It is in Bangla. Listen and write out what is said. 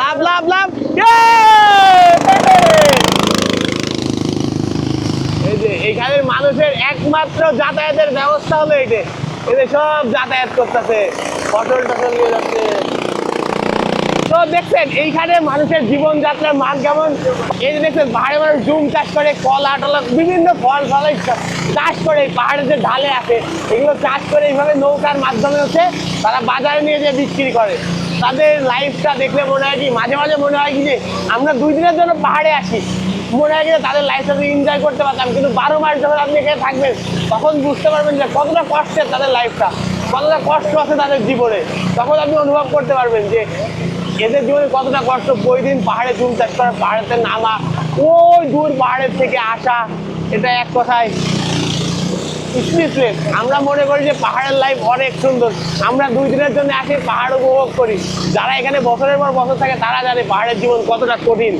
লাভ লাভ লাভ। মানুষের একমাত্র যাতায়াতের ব্যবস্থা হলো এইটে। এদের সব যাতায়াত করতেছে, পটল টটল নিয়ে যাচ্ছে। তো দেখছেন, এইখানে মানুষের জীবনযাত্রার মান কেমন? এই দেখছেন, পাহাড়ে মানুষ জুম চাষ করে, কলা, টলা, বিভিন্ন ফল ফল চাষ করে পাহাড়ের যে ঢালে আছে, এগুলো চাষ করে এইভাবে নৌকার মাধ্যমে হচ্ছে তারা বাজারে নিয়ে যেয়ে বিক্রি করে। তাদের লাইফটা দেখলে মনে হয় কি, মাঝে মাঝে মনে হয় কি যে, আমরা দুই দিনের জন্য পাহাড়ে আছি। মনে হয় কি তাদের লাইফটা এনজয় করতে পারতাম, কিন্তু বারো মাস যখন আপনি এখানে থাকবেন, তখন বুঝতে পারবেন যে কতটা কষ্টের তাদের লাইফটা কতটা কষ্ট আছে তাদের জীবনে। তখন আপনি অনুভব করতে পারবেন যে, এদের জীবনে কতটা কষ্ট ওই দিন পাহাড়ে চুন চাষ করা, পাহাড়েতে নামা, ওই দূর পাহাড়ের থেকে আসা, এটা এক কথায় আমরা মনে করি যে পাহাড়ের লাইফ অনেক সুন্দর। আমরা দুই দিনের জন্য আসি পাহাড় উপভোগ করি। যারা এখানে বছরের পর বছর থাকে, তারা জানে পাহাড়ের জীবন কতটা কঠিন।